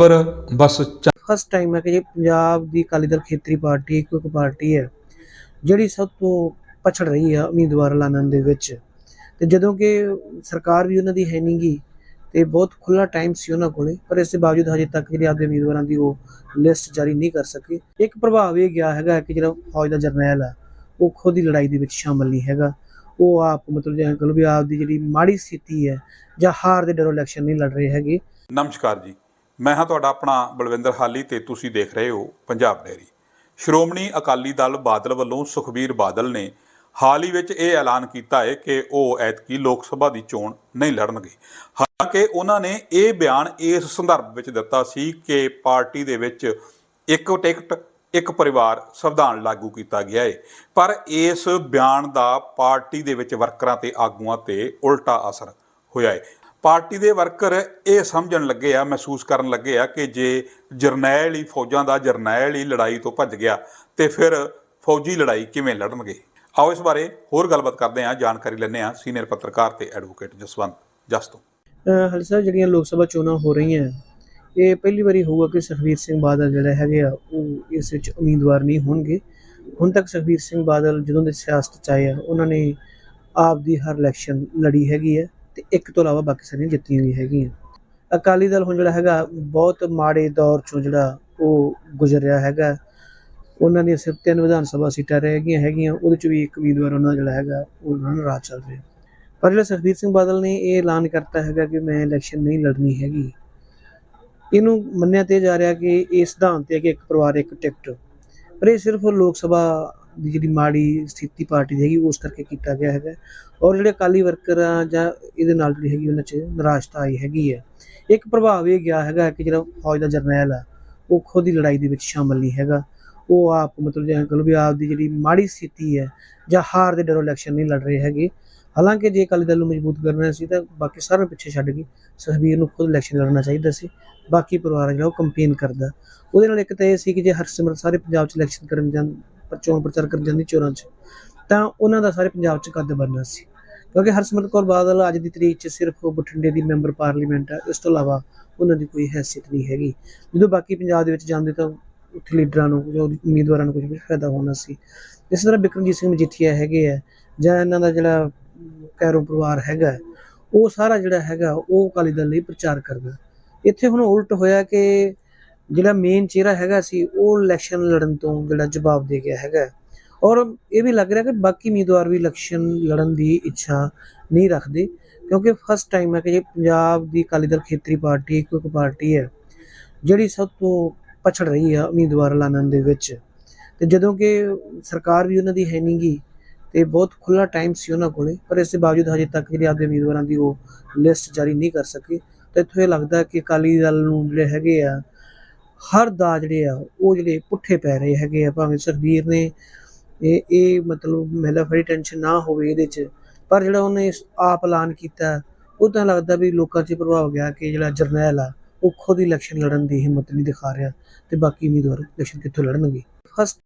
ਪਰ ਬਸ first time ਹੈ ਕਿ ਇਹ ਪੰਜਾਬ ਦੀ ਅਕਾਲੀ ਦਲ ਖੇਤਰੀ ਪਾਰਟੀ ਇੱਕ ਇੱਕ ਪਾਰਟੀ ਹੈ ਜਿਹੜੀ ਸਭ ਤੋਂ ਪਛੜ ਰਹੀ ਹੈ ਉਮੀਦਵਾਰ ਐਲਾਨਣ ਦੇ ਵਿੱਚ। ਤੇ ਜਦੋਂ ਕਿ ਸਰਕਾਰ ਵੀ ਉਹਨਾਂ ਦੀ ਹੈ ਨਹੀਂਗੀ ਤੇ ਬਹੁਤ ਖੁੱਲਾ ਟਾਈਮ ਸੀ ਉਹਨਾਂ ਕੋਲੇ ਪਰ ਇਸ ਦੇ ਬਾਵਜੂਦ ਹਜੇ ਤੱਕ ਜਿਹੜੇ ਆਪਦੇ ਉਮੀਦਵਾਰਾਂ ਦੀ ਉਹ ਲਿਸਟ ਜਾਰੀ ਨਹੀਂ ਕਰ ਸਕੇ। ਇੱਕ ਪ੍ਰਭਾਵ ਇਹ ਗਿਆ ਹੈਗਾ ਕਿ ਜਿਹੜਾ ਫੌਜ ਦਾ ਜਰਨੈਲ ਆ ਉਹ ਖੁਦ ਹੀ ਲੜਾਈ ਦੇ ਵਿੱਚ ਸ਼ਾਮਲ ਨਹੀਂ ਹੈਗਾ। ਉਹ ਆਪ ਮਤਲਬ ਜਿਵੇਂ ਕਹੋ ਵੀ ਆਪ ਦੀ ਜਿਹੜੀ ਮਾੜੀ ਸਥਿਤੀ ਹੈ ਜਾਂ ਹਾਰ ਦੇ ਡਰੋਂ ਇਲੈਕਸ਼ਨ ਨਹੀਂ ਲੜ ਰਹੇ ਹੈਗੇ। ਨਮਸਕਾਰ ਜੀ। ਮੈਂ ਹਾਂ ਤੁਹਾਡਾ ਆਪਣਾ ਬਲਵਿੰਦਰ ਹਾਲੀ ਤੇ ਤੁਸੀਂ ਦੇਖ ਰਹੇ ਹੋ ਪੰਜਾਬ ਡੈਰੀ ਸ਼੍ਰੋਮਣੀ ਅਕਾਲੀ ਦਲ ਬਾਦਲ ਵੱਲੋਂ ਸੁਖਬੀਰ ਬਾਦਲ ਨੇ ਹਾਲ ਹੀ ਵਿੱਚ ਇਹ ਐਲਾਨ ਕੀਤਾ ਹੈ ਕਿ ਉਹ ਐਤਕੀ ਲੋਕ ਸਭਾ ਦੀ ਚੋਣ ਨਹੀਂ ਲੜਨਗੇ। ਹਾਲਾਂਕਿ ਉਹਨਾਂ ਨੇ ਇਹ ਬਿਆਨ ਇਸ ਸੰਦਰਭ ਵਿੱਚ ਦਿੱਤਾ ਸੀ ਕਿ ਪਾਰਟੀ ਦੇ ਵਿੱਚ ਇੱਕ ਟਿਕਟ, ਇੱਕ ਪਰਿਵਾਰ ਸੰਵਿਧਾਨ ਲਾਗੂ ਕੀਤਾ ਗਿਆ ਹੈ। ਪਰ ਇਸ ਬਿਆਨ ਦਾ ਪਾਰਟੀ ਦੇ ਵਿੱਚ ਵਰਕਰਾਂ ਤੇ ਆਗੂਆਂ ਤੇ ਉਲਟਾ ਅਸਰ ਹੋਇਆ ਹੈ। ਪਾਰਟੀ ਦੇ ਵਰਕਰ ਇਹ ਸਮਝਣ ਲੱਗੇ ਆ, ਮਹਿਸੂਸ ਕਰਨ ਲੱਗੇ ਆ ਕਿ ਜੇ ਜਰਨੈਲ ਹੀ ਫੌਜਾਂ ਦਾ ਜਰਨੈਲ ਹੀ ਲੜਾਈ ਤੋਂ ਭੱਜ ਗਿਆ, ਤੇ ਫਿਰ ਫੌਜੀ ਲੜਾਈ ਕਿਵੇਂ ਲੜਨਗੇ? ਆਓ ਇਸ ਬਾਰੇ ਹੋਰ ਗੱਲਬਾਤ ਕਰਦੇ ਹਾਂ, ਜਾਣਕਾਰੀ ਲੈਂਦੇ ਹਾਂ ਸੀਨੀਅਰ ਪੱਤਰਕਾਰ ਤੇ ਐਡਵੋਕੇਟ ਜਸਵੰਤ ਜਸ ਤੋਂ ਹਲ ਸਾਹਿਬ ਜਿਹੜੀਆਂ ਲੋਕ ਸਭਾ ਚੋਣਾਂ ਹੋ ਰਹੀਆਂ, ਇਹ ਪਹਿਲੀ ਵਾਰੀ ਹੋਊਗਾ ਕਿ ਸੁਖਬੀਰ ਸਿੰਘ ਬਾਦਲ ਜਿਹੜੇ ਹੈਗੇ ਆ, ਉਹ ਇਸ ਵਿੱਚ ਉਮੀਦਵਾਰ ਨਹੀਂ ਹੋਣਗੇ। ਹੁਣ ਤੱਕ ਸੁਖਬੀਰ ਸਿੰਘ ਬਾਦਲ ਜਦੋਂ ਦੇ ਸਿਆਸਤ ਚ ਆਏ ਆ, ਉਹਨਾਂ ਨੇ ਆਪ ਦੀ ਹਰ ਇਲੈਕਸ਼ਨ ਲੜੀ ਹੈਗੀ ਹੈ ਤੇ ਇੱਕ ਤੋਂ ਇਲਾਵਾ ਬਾਕੀ ਸਾਰੀਆਂ ਜਿੱਤੀਆਂ ਵੀ ਹੈਗੀਆਂ। ਅਕਾਲੀ ਦਲ ਹੁਣ ਜਿਹੜਾ ਹੈਗਾ, ਬਹੁਤ ਮਾੜੇ ਦੌਰ ਚੋਂ ਜਿਹੜਾ ਉਹ ਗੁਜ਼ਰ ਰਿਹਾ ਹੈਗਾ। ਉਹਨਾਂ ਦੀਆਂ ਸਿਰਫ ਤਿੰਨ ਵਿਧਾਨ ਸਭਾ ਸੀਟਾਂ ਰਹਿ ਗਈਆਂ ਹੈਗੀਆਂ, ਉਹਦੇ ਚ ਵੀ ਇੱਕ ਉਮੀਦਵਾਰ ਉਹਨਾਂ ਦਾ ਜਿਹੜਾ ਹੈਗਾ ਉਹਨਾਂ ਨੂੰ ਰਾਜ ਚੱਲ ਰਿਹਾ। ਪਰ ਜਿਹੜਾ ਸੁਖਬੀਰ ਸਿੰਘ ਬਾਦਲ ਨੇ ਇਹ ਐਲਾਨ ਕਰਤਾ ਹੈਗਾ ਕਿ ਮੈਂ ਇਲੈਕਸ਼ਨ ਨਹੀਂ ਲੜਨੀ ਹੈਗੀ। ਇਹਨੂੰ ਮੰਨਿਆ ਤੇ ਜਾ ਰਿਹਾ ਕਿ ਇਹ ਸਿਧਾਂਤ ਤੇ ਹੈ ਕਿ ਇੱਕ ਪਰਿਵਾਰ, ਇੱਕ ਟਿਕਟ। ਪਰ ਇਹ ਸਿਰਫ ਲੋਕ ਸਭਾ ਦੀ ਜਿਹੜੀ ਮਾੜੀ ਸਥਿਤੀ ਪਾਰਟੀ ਦੀ ਹੈਗੀ, ਉਸ ਕਰਕੇ ਕੀਤਾ ਗਿਆ ਹੈਗਾ। ਔਰ ਜਿਹੜੇ ਅਕਾਲੀ ਵਰਕਰ ਆ ਜਾਂ ਇਹਦੇ ਨਾਲ ਜਿਹੜੀ ਹੈਗੀ, ਉਹਨਾਂ 'ਚ ਨਿਰਾਸ਼ਤਾ ਆਈ ਹੈਗੀ ਹੈ। ਇੱਕ ਪ੍ਰਭਾਵ ਇਹ ਗਿਆ ਹੈਗਾ ਕਿ ਜਿਹੜਾ ਫੌਜ ਦਾ ਜਰਨੈਲ ਆ, ਉਹ ਖੁਦ ਹੀ ਲੜਾਈ ਦੇ ਵਿੱਚ ਸ਼ਾਮਲ ਨਹੀਂ ਹੈਗਾ। ਉਹ ਆਪ ਮਤਲਬ ਜਿਵੇਂ ਲਓ ਵੀ ਆਪ ਦੀ ਜਿਹੜੀ ਮਾੜੀ ਸਥਿਤੀ ਹੈ ਜਾਂ ਹਾਰ ਦੇ ਡਰੋਂ ਇਲੈਕਸ਼ਨ ਨਹੀਂ ਲੜ ਰਹੇ ਹੈਗੇ। ਹਾਲਾਂਕਿ ਜੇ ਅਕਾਲੀ ਦਲ ਨੂੰ ਮਜ਼ਬੂਤ ਕਰਨਾ ਸੀ ਤਾਂ ਬਾਕੀ ਸਾਰਿਆਂ ਨੂੰ ਪਿੱਛੇ ਛੱਡ ਕੇ ਸੁਖਬੀਰ ਨੂੰ ਖੁਦ ਇਲੈਕਸ਼ਨ ਲੜਨਾ ਚਾਹੀਦਾ ਸੀ। ਬਾਕੀ ਪਰਿਵਾਰ ਜਿਹੜਾ ਉਹ ਕੰਪੇਨ ਕਰਦਾ। ਉਹਦੇ ਨਾਲ ਇੱਕ ਤਾਂ ਇਹ ਸੀ ਕਿ ਜੇ ਹਰਸਿਮਰਤ ਸਾਰੇ ਪੰਜਾਬ 'ਚ ਇਲੈਕਸ਼ਨ ਕਰਨ ਜਾਂ ਚੋਣ ਪ੍ਰਚਾਰ ਕਰਨ ਜਾਂਦੀ ਚੋਣਾਂ 'ਚ। ਤਾਂ ਉਹਨਾਂ ਦਾ ਸਾਰੇ ਪੰਜਾਬ 'ਚ ਕੱਦ ਬਣਨਾ ਸੀ। ਕਿਉਂਕਿ ਹਰਸਿਮਰਤ ਕੌਰ ਬਾਦਲ ਅੱਜ ਦੀ ਤਰੀਕ 'ਚ ਸਿਰਫ ਬਠਿੰਡੇ ਦੀ ਮੈਂਬਰ ਪਾਰਲੀਮੈਂਟ ਹੈ ਇਸ ਤੋਂ ਇਲਾਵਾ ਉਹਨਾਂ ਦੀ ਕੋਈ ਹੈਸੀਅਤ ਨਹੀਂ ਹੈਗੀ। ਜਦੋਂ ਬਾਕੀ ਪੰਜਾਬ ਦੇ ਵਿੱਚ ਜਾਂਦੇ ਤਾਂ ਉੱਥੇ ਲੀਡਰਾਂ ਨੂੰ ਜੋ ਉਮੀਦਵਾਰਾਂ ਨੂੰ ਕੁਝ ਵੀ ਫਾਇਦਾ ਹੋਣਾ ਸੀ। ਇਸ ਤਰ੍ਹਾਂ ਬਿਕਰਮਜੀਤ ਸਿੰਘ ਮਜੀਠੀਆ ਹੈਗੇ ਆ, ਜਾਂ ਇਹਨਾਂ ਦਾ ਜਿਹੜਾ ਕੈਰੋ ਪਰਿਵਾਰ ਹੈਗਾ, ਉਹ ਸਾਰਾ ਜਿਹੜਾ ਹੈਗਾ, ਉਹ ਅਕਾਲੀ ਦਲ ਲਈ ਪ੍ਰਚਾਰ ਕਰਦਾ ਇੱਥੇ ਹੁਣ ਉਲਟ ਹੋਇਆ ਕਿ ਜਿਹੜਾ ਮੇਨ ਚਿਹਰਾ ਹੈਗਾ ਸੀ, ਉਹ ਇਲੈਕਸ਼ਨ ਲੜਨ ਤੋਂ ਜਿਹੜਾ ਜਵਾਬ ਦੇ ਗਿਆ ਹੈਗਾ। ਔਰ ਇਹ ਵੀ ਲੱਗ ਰਿਹਾ ਕਿ ਬਾਕੀ ਉਮੀਦਵਾਰ ਵੀ ਇਲੈਕਸ਼ਨ ਲੜਨ ਦੀ ਇੱਛਾ ਨਹੀਂ ਰੱਖਦੇ, ਕਿਉਂਕਿ ਫਸਟ ਟਾਈਮ ਹੈ ਕਿ ਇਹ ਪੰਜਾਬ ਦੀ ਅਕਾਲੀ ਦਲ ਖੇਤਰੀ ਪਾਰਟੀ, ਇੱਕੋ ਇੱਕ ਪਾਰਟੀ ਹੈ, ਜਿਹੜੀ ਸਭ ਤੋਂ ਪਛੜ ਰਹੀ ਹੈ ਉਮੀਦਵਾਰ ਐਲਾਨਣ ਦੇ ਵਿੱਚ। ਤੇ ਜਦੋਂ ਕਿ ਸਰਕਾਰ ਵੀ ਉਹਨਾਂ ਦੀ ਹੈ ਨਹੀਂਗੀ ਤੇ ਬਹੁਤ ਖੁੱਲਾ ਟਾਈਮ ਸੀ ਉਹਨਾਂ ਕੋਲੇ, ਪਰ ਇਸ ਦੇ ਬਾਵਜੂਦ ਹਜੇ ਤੱਕ ਜਿਹੜੇ ਆਪਦੇ ਉਮੀਦਵਾਰਾਂ ਦੀ ਉਹ ਲਿਸਟ ਜਾਰੀ ਨਹੀਂ ਕਰ ਸਕੇ। ਤੇ ਇੱਥੋਂ ਇਹ ਲੱਗਦਾ ਕਿ ਅਕਾਲੀ ਦਲ ਨੂੰ ਜਿਹੜੇ ਹੈਗੇ ਆ ਹਰ ਦਾ ਜਿਹੜੇ ਆ, ਉਹ ਜਿਹੜੇ ਪੁੱਠੇ ਪੈ ਰਹੇ ਹੈਗੇ ਆ, ਭਾਵੇਂ ਸੁਖਬੀਰ ਨੇ, ਇਹ ਇਹ ਮਤਲਬ ਮੈਨੂੰ ਬੜੀ ਟੈਨਸ਼ਨ ਨਾ ਹੋਵੇ ਇਹਦੇ 'ਚ। ਪਰ ਜਿਹੜਾ ਉਹਨੇ ਆਪ ਐਲਾਨ ਕੀਤਾ, ਉਹ ਤਾਂ ਲੱਗਦਾ ਵੀ ਲੋਕਾਂ 'ਚ ਪ੍ਰਭਾਵ ਗਿਆ ਕਿ ਜਿਹੜਾ ਜਰਨੈਲ ਆ, ਉਹ ਖੁਦ ਇਲੈਕਸ਼ਨ ਲੜਨ ਦੀ ਹਿੰਮਤ ਨਹੀਂ ਦਿਖਾ ਰਿਹਾ ਤੇ ਬਾਕੀ ਉਮੀਦਵਾਰ ਇਲੈਕਸ਼ਨ ਕਿੱਥੋਂ ਲੜਨਗੇ? ਫਸਟ